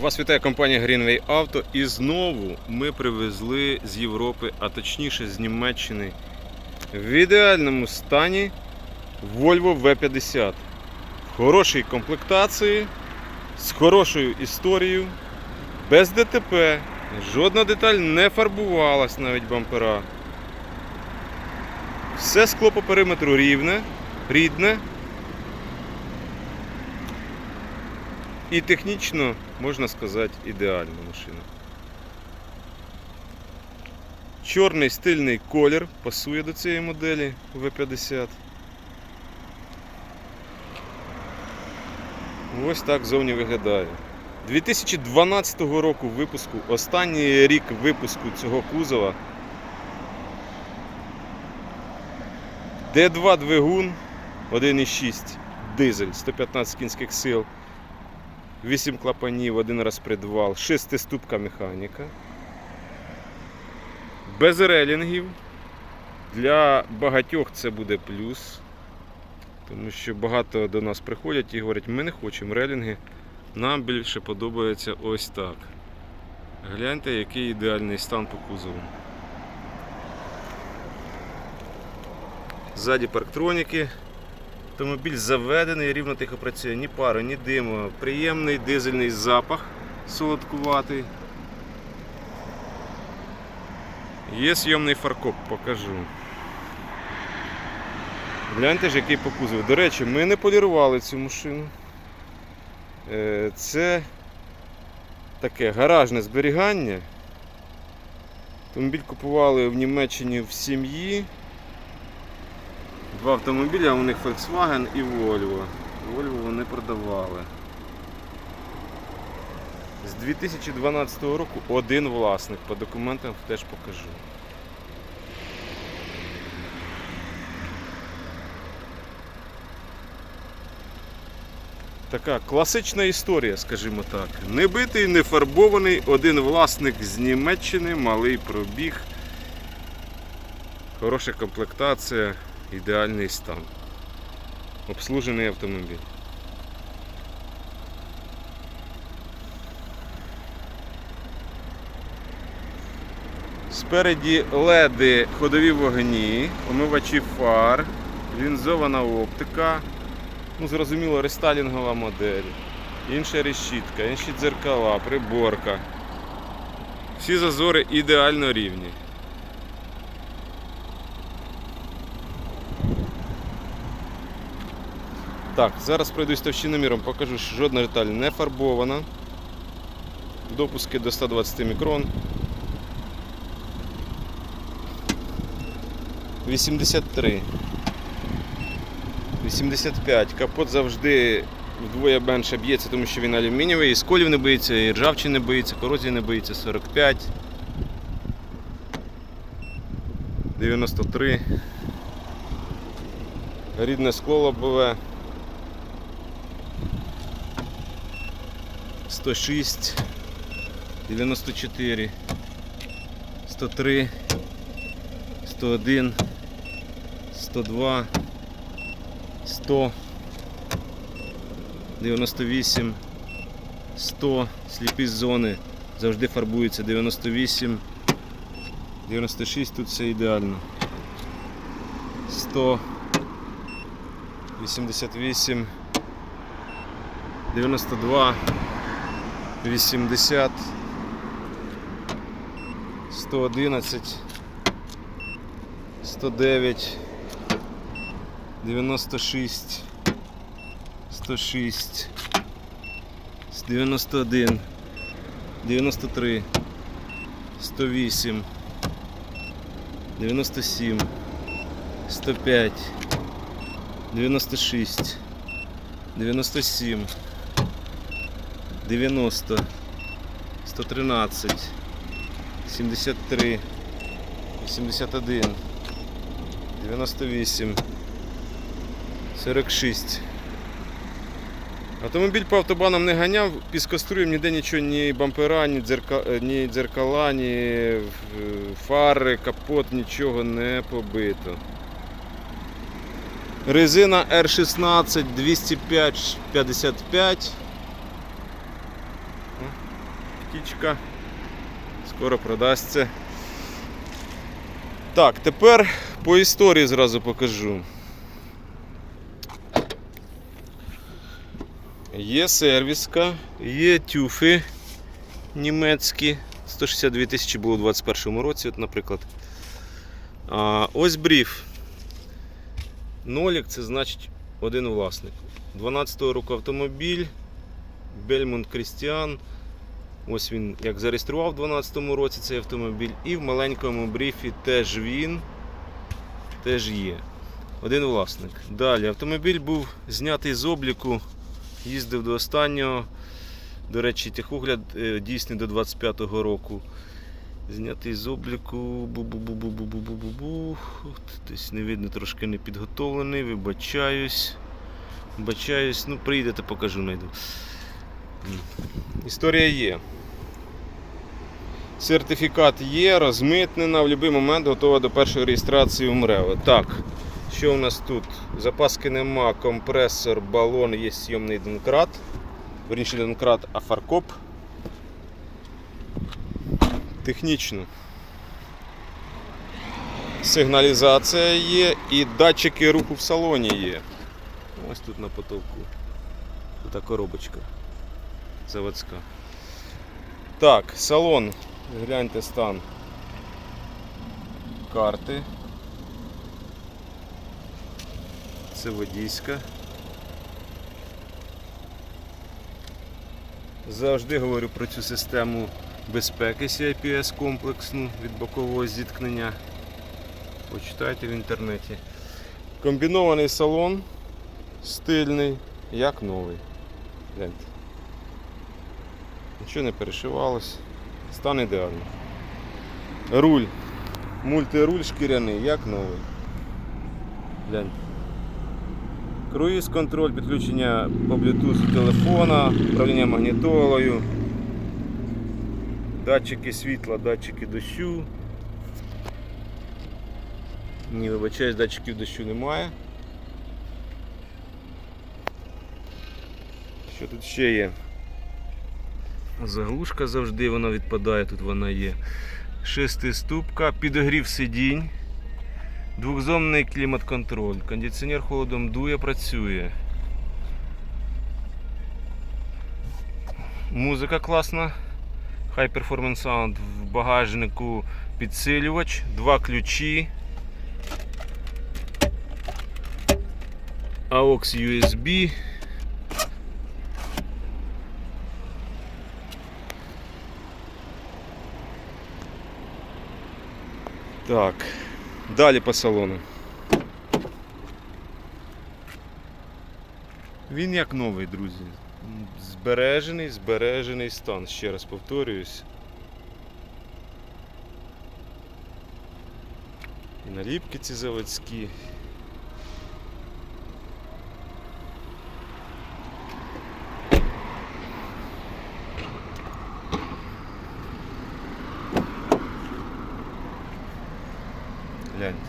Вас вітає компанія Greenway Auto і знову ми привезли з Європи, а точніше з Німеччини в ідеальному стані Volvo V50. В хорошій комплектації, з хорошою історією, без ДТП, жодна деталь не фарбувалась навіть бампера. Все скло по периметру рівне, рідне. І технічно, можна сказати, ідеальна машина. Чорний стильний колір пасує до цієї моделі V50. Ось так зовні виглядає. 2012 року випуску, останній рік випуску цього кузова. D2 двигун 1,6 дизель 115 кінських сил. 8 клапанів, один розпредвал, шестиступка механіка. Без релінгів. Для багатьох це буде плюс. Тому що багато до нас приходять і говорять, ми не хочемо релінги. Нам більше подобається ось так. Гляньте, який ідеальний стан по кузову. Ззаді парктроніки. Автомобіль заведений, рівно тихо працює, ні пари, ні диму. Приємний дизельний запах солодкуватий. Є зйомний фаркоп, покажу. Гляньте ж, який по кузову. До речі, ми не полірували цю машину. Е, Це таке гаражне зберігання. Автомобіль купували в Німеччині в сім'ї. Два автомобіля, у них Volkswagen і Volvo. Volvo вони продавали. З 2012 року один власник. По документам теж покажу. Така класична історія, скажімо так. Не битий, не фарбований, один власник з Німеччини, малий пробіг, хороша комплектація, ідеальний стан. Обслужений автомобіль. Спереді леди ходові вогні, омивачі фар, лінзована оптика. Ну, зрозуміло, рестайлінгова модель, інша решітка, інші дзеркала, приборка. Всі зазори ідеально рівні. Так, зараз пройдусь товщиноміром, покажу, що жодна деталь не фарбована. Допуски до 120 мікрон. 83. 85. Капот завжди вдвоє менше б'ється, тому що він алюмінієвий, і сколів не боїться, і ржавчини не боїться, корозії не боїться. 45. 93. Рідне скло лобове. 106. 94. 103. 101. 102. 100, 98, 100, сліпі зони завжди фарбуються 98, 96, тут все ідеально. 100, 88, 92, 80, 111, 109, 96, 106, 91, 93, 108, 97, 105, 96, 97, 90, 113, 73, 81, 98, 46. Автомобіль по автобанам не ганяв, піскоструєм ніде нічого, ні бампера, ні, дзерка, е, ні дзеркала, ні е, фари, капот, нічого не побито. Резина R16 205 55. Птічка. Скоро продасться. Так, тепер по історії зразу покажу. Є сервіска, є тюфи німецькі. 162 тисячі було у 2021 році, от, наприклад. А, ось бріф. Нолік це значить один власник. 12-го року автомобіль. Бельмонт Крістіан. Ось він як зареєстрував у 2012 році цей автомобіль. І в маленькому бріфі теж він теж є. Один власник. Далі автомобіль був знятий з обліку, їздив до останнього. До речі, техогляд е, дійсний до 25-го року. Знятий з обліку. Бу-бу-бу-бу-бу-бу-бу-бу. Десь не видно, трошки не підготовлений, вибачаюсь. Вибачаюсь, ну приїдете, покажу, найду. Історія є. Сертифікат є, розмитнена, в будь-який момент готова до першої реєстрації в МРЕО. Так, що у нас тут? Запаски нема, компресор, балон, є сйомний донкрат. Верніше донкрат, а фаркоп. Технічно. Сигналізація є і датчики руху в салоні є. Ось тут на потолку. Тут коробочка заводська. Так, салон. Гляньте стан карти. Це водійська. Завжди говорю про цю систему безпеки CIPS комплексну від бокового зіткнення. Почитайте в інтернеті. Комбінований салон, стильний, як новий. Гляньте. Нічого не перешивалось. Стан ідеальний. Руль. Мультируль шкіряний, як новий. Гляньте. Круїз контроль, підключення по Bluetooth телефона, управління магнітолою, датчики світла, датчики дощу. Ні, вибачаюсь, датчиків дощу немає. Що тут ще є? Заглушка завжди вона відпадає, тут вона є. Шестиступка, підогрів сидінь, двохзонний клімат-контроль, кондиціонер холодом дує, працює. Музика класна. High Performance Sound в багажнику підсилювач, два ключі. AUX USB. Так, далі по салону. Він як новий, друзі. Збережений, збережений стан. Ще раз повторююсь. І наліпки ці заводські. Гляньте.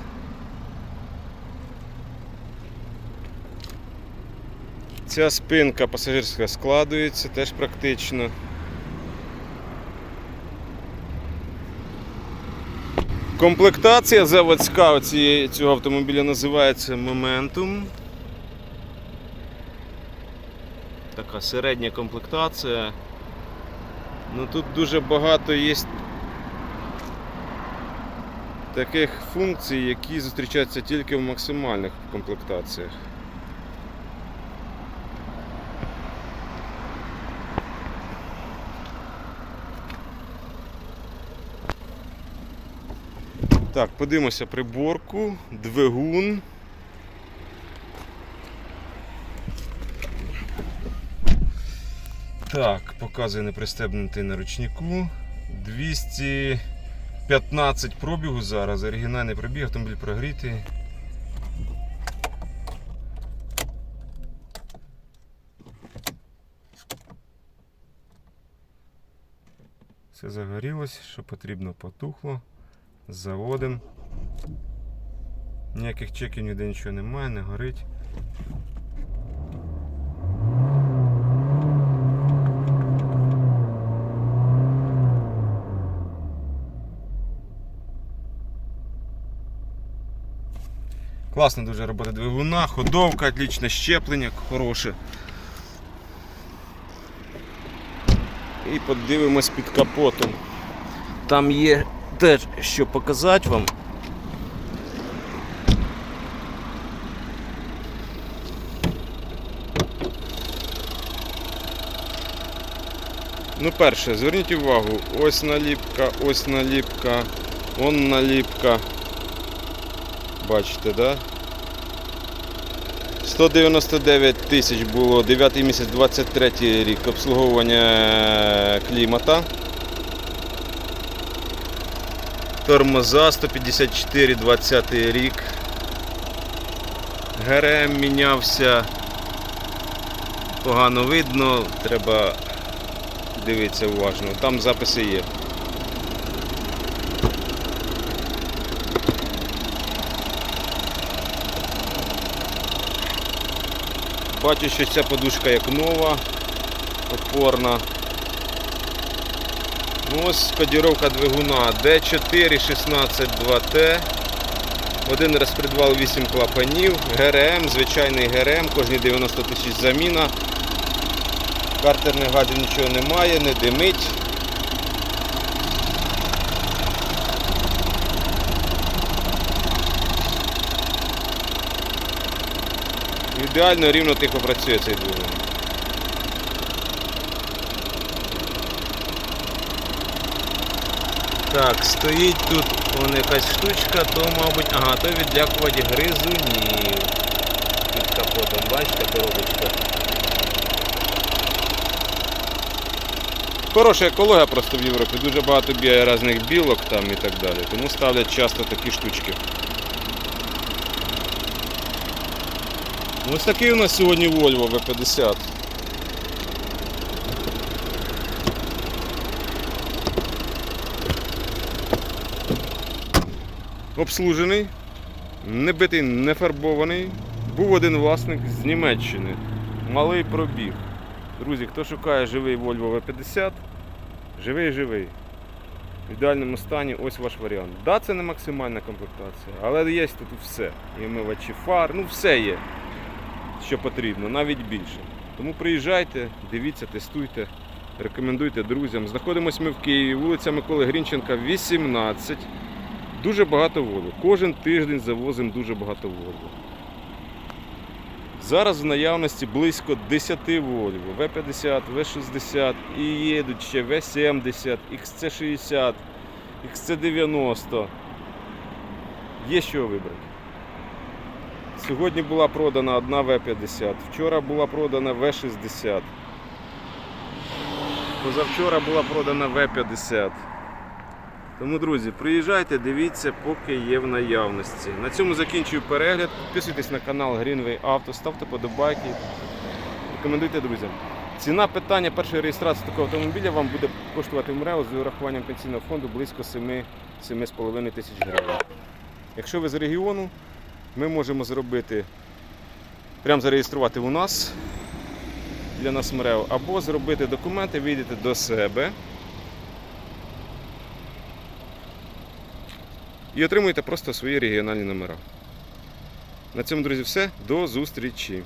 Ця спинка пасажирська складується, теж практично. Комплектація заводська цього автомобіля називається Momentum. Така середня комплектація. Ну тут дуже багато є таких функцій, які зустрічаються тільки в максимальних комплектаціях. Так, подивимося приборку, двигун. Так, показує непристебнутий на ручнику. 215 пробігу зараз, оригінальний пробіг, автомобіль прогрітий. Все загорілось, що потрібно потухло. Заводим, Ніяких чеків ніде нічого немає, не горить. Класна дуже робота двигуна, ходовка, отлічне щеплення, хороше. І подивимось під капотом. Там є теж що показати вам. Ну, перше, зверніть увагу, ось наліпка, ось наліпка, он наліпка. Бачите, да? 199 тисяч було 9 місяць 23 рік обслуговування клімата. Тормоза 154 20 рік. ГРМ мінявся. Погано видно, треба дивитися уважно. Там записи є. Бачу, що ця подушка як нова, опорна. Ось кодіровка двигуна D4 16 2T. Один розпредвал 8 клапанів, ГРМ, звичайний ГРМ, кожні 90 тисяч заміна. Картерних газів нічого немає, не димить. Ідеально рівно тихо працює цей двигун. Так, стоїть тут вон якась штучка, то, мабуть, ага, то відлякувач гризунів. Під капотом, бачите, коробочка. Хороша екологія просто в Європі, дуже багато бігає різних білок там і так далі. Тому ставлять часто такі штучки. Ось такий у нас сьогодні Volvo V50. Обслужений, не битий, не фарбований. Був один власник з Німеччини. Малий пробіг. Друзі, хто шукає живий Volvo V50, живий живий. В ідеальному стані ось ваш варіант. Да, це не максимальна комплектація, але є тут все. І омивачі фар, ну все є, що потрібно, навіть більше. Тому приїжджайте, дивіться, тестуйте, рекомендуйте друзям. Знаходимося ми в Києві, вулиця Миколи Грінченка, 18. Дуже багато Volvo. Кожен тиждень завозимо дуже багато Volvo. Зараз в наявності близько 10 Volvo, V50, V60 і їдуть ще V70, XC60, XC90. Є що вибрати. Сьогодні була продана одна V50, вчора була продана V60. Позавчора була продана V50. Тому, друзі, приїжджайте, дивіться, поки є в наявності. На цьому закінчую перегляд. Підписуйтесь на канал Greenway Auto, ставте подобайки, рекомендуйте друзям. Ціна питання першої реєстрації такого автомобіля вам буде коштувати в МРЕО з урахуванням пенсійного фонду близько 7-7,5 тисяч гривень. Якщо ви з регіону, ми можемо зробити, прямо зареєструвати у нас для нас МРЕО, або зробити документи, вийдете до себе. І отримуєте просто свої регіональні номера. На цьому, друзі, все. До зустрічі!